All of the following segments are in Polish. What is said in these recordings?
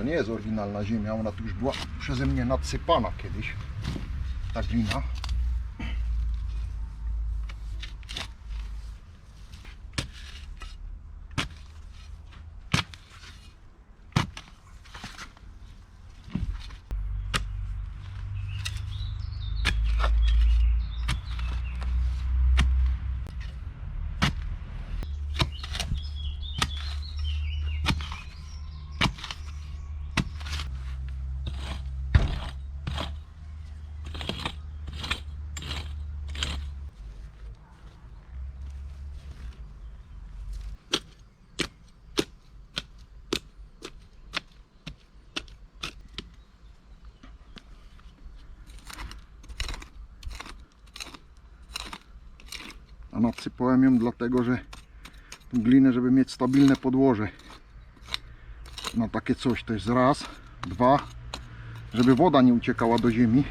To nie jest oryginalna ziemia, ona tu już była przeze mnie nadsypana kiedyś. Ta glina. A nadsypałem ją dlatego, że glinę, żeby mieć stabilne podłoże. Na takie coś to jest raz, dwa, żeby woda nie uciekała do ziemi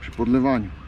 przy podlewaniu.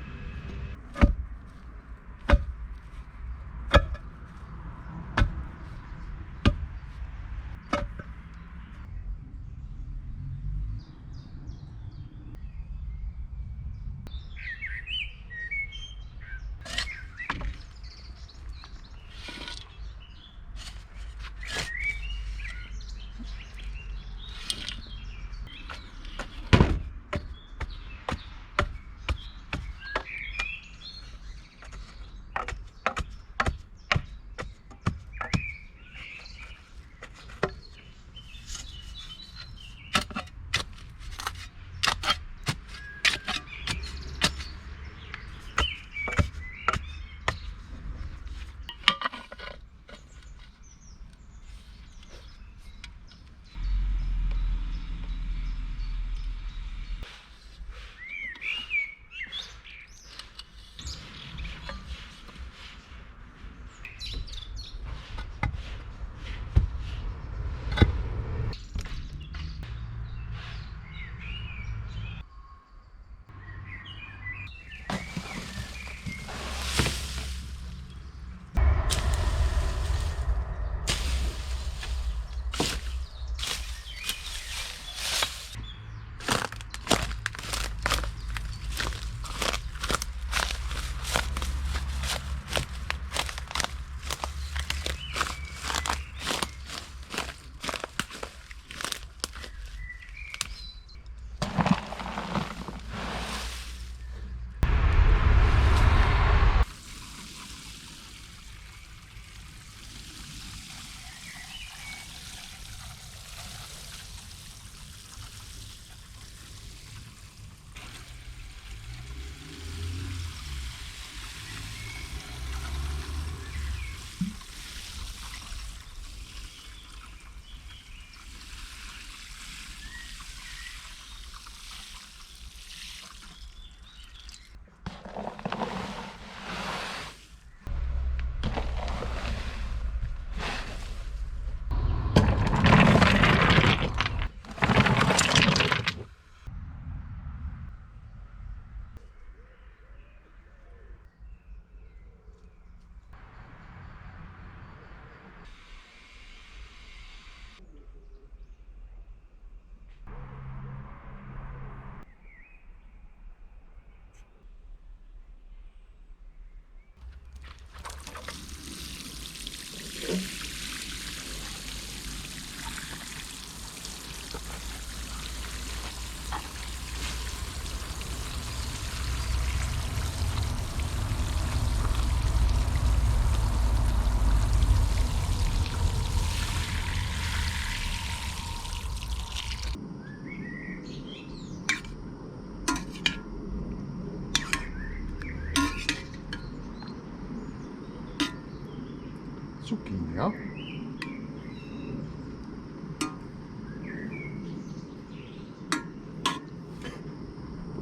Cukinia.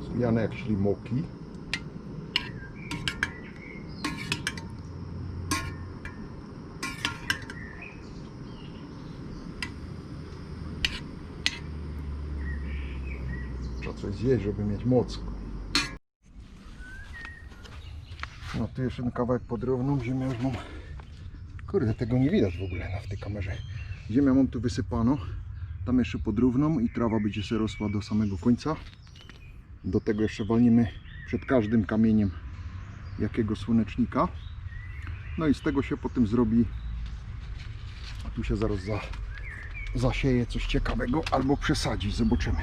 Zwijane jak ślimoki. Trzeba coś zjeść, żeby mieć moc. No tu jeszcze jeden kawałek pod równą ziemię już mam Kurde, tego nie widać w ogóle na w tej kamerze. Ziemia mam tu wysypano. Tam jeszcze podrówną i trawa będzie się rosła do samego końca. Do tego jeszcze walnimy przed każdym kamieniem jakiego słonecznika. No i z tego się potem zrobi. A tu się zaraz za, zasieje coś ciekawego albo przesadzi. Zobaczymy.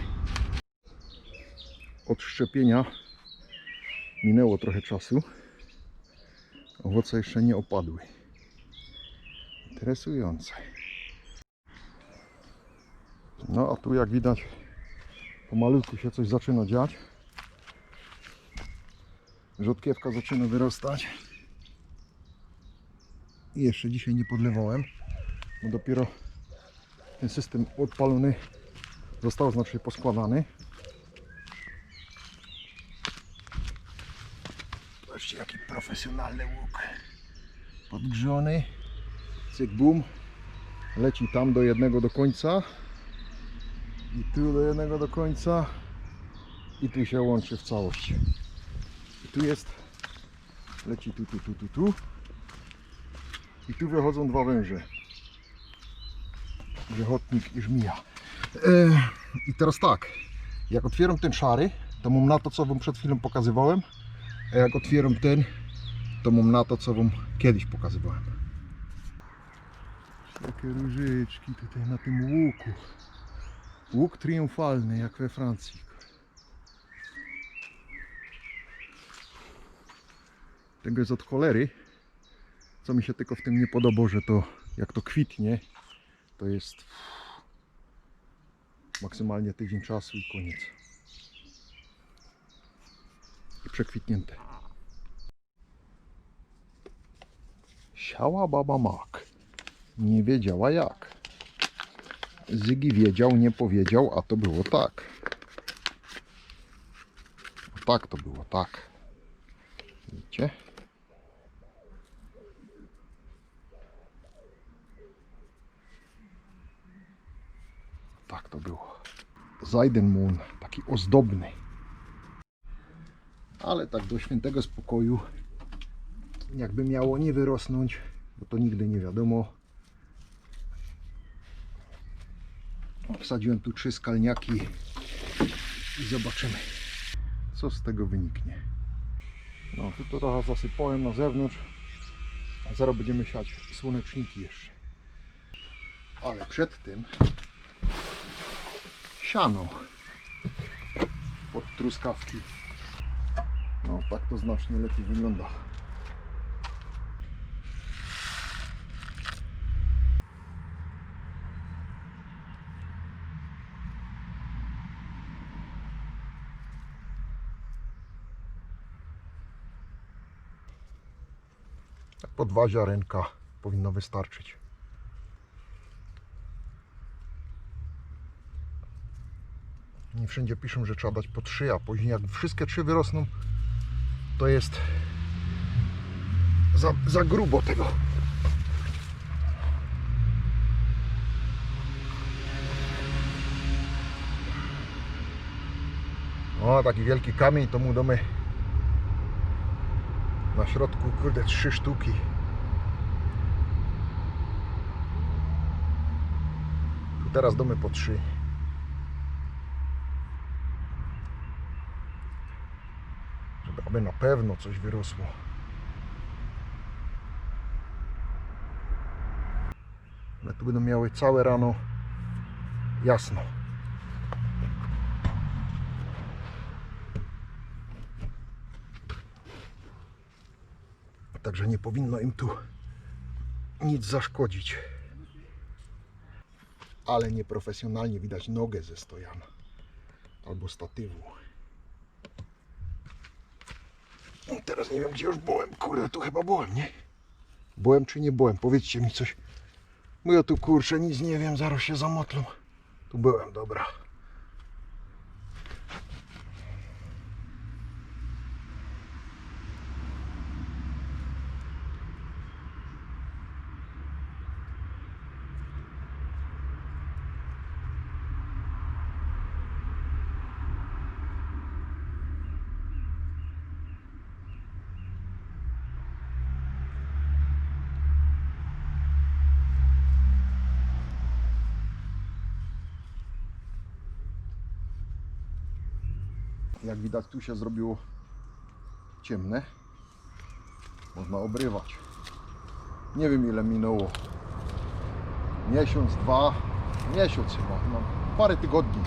Od szczepienia minęło trochę czasu. Owoce jeszcze nie opadły. Interesujące. No a tu jak widać pomalutku się coś zaczyna dziać. Rzodkiewka zaczyna wyrastać. I jeszcze dzisiaj nie podlewałem, bo dopiero ten system odpalony został znacznie poskładany. Zobaczcie jaki profesjonalny łuk. Podgrzony. Cyk bum. Leci tam do jednego do końca. I tu do jednego do końca. I tu się łączy w całość. I tu jest. Leci tu, tu, tu, tu, tu. I tu wychodzą dwa węże. Grzechotnik i żmija. E, I teraz tak. Jak otwieram ten szary, to mam na to, co Wam przed chwilą pokazywałem. A jak otwieram ten, to mam na to, co Wam kiedyś pokazywałem. Takie różyczki tutaj na tym łuku. Łuk triumfalny, jak we Francji. Tego jest od cholery. Co mi się tylko w tym nie podoba, że to jak to kwitnie, to jest maksymalnie tydzień czasu i koniec. I przekwitnięte. Siała baba mak. Nie wiedziała jak. Zygi wiedział, nie powiedział, a to było tak. Tak to było, tak. Widzicie? Tak to było. Zajdenmun, taki ozdobny. Ale tak do świętego spokoju, jakby miało nie wyrosnąć, bo to nigdy nie wiadomo. Wsadziłem tu trzy skalniaki i zobaczymy, co z tego wyniknie. No, tu to trochę zasypałem na zewnątrz, a zaraz będziemy siać słoneczniki jeszcze. Ale przed tym siano pod truskawki. No, tak to znacznie lepiej wygląda. Po dwa ziarenka powinno wystarczyć. Nie wszędzie piszą, że trzeba dać po trzy, a później jak wszystkie trzy wyrosną, to jest za, za grubo tego. O, taki wielki kamień to mu domy na środku, kurde, trzy sztuki. Tu teraz domy po trzy. Żeby aby na pewno coś wyrosło. Ale tu będą miały całe rano jasno. Także nie powinno im tu nic zaszkodzić. Ale nieprofesjonalnie widać nogę ze stojana albo statywu. No teraz nie wiem gdzie już byłem. Kurde, tu chyba byłem, nie? Byłem czy nie byłem? Powiedzcie mi coś. Bo ja tu kurczę nic nie wiem, zaraz się zamotlą. Tu byłem, dobra. Jak widać tu się zrobiło ciemne. Można obrywać. Nie wiem ile minęło. Miesiąc, dwa, miesiąc chyba. No, parę tygodni.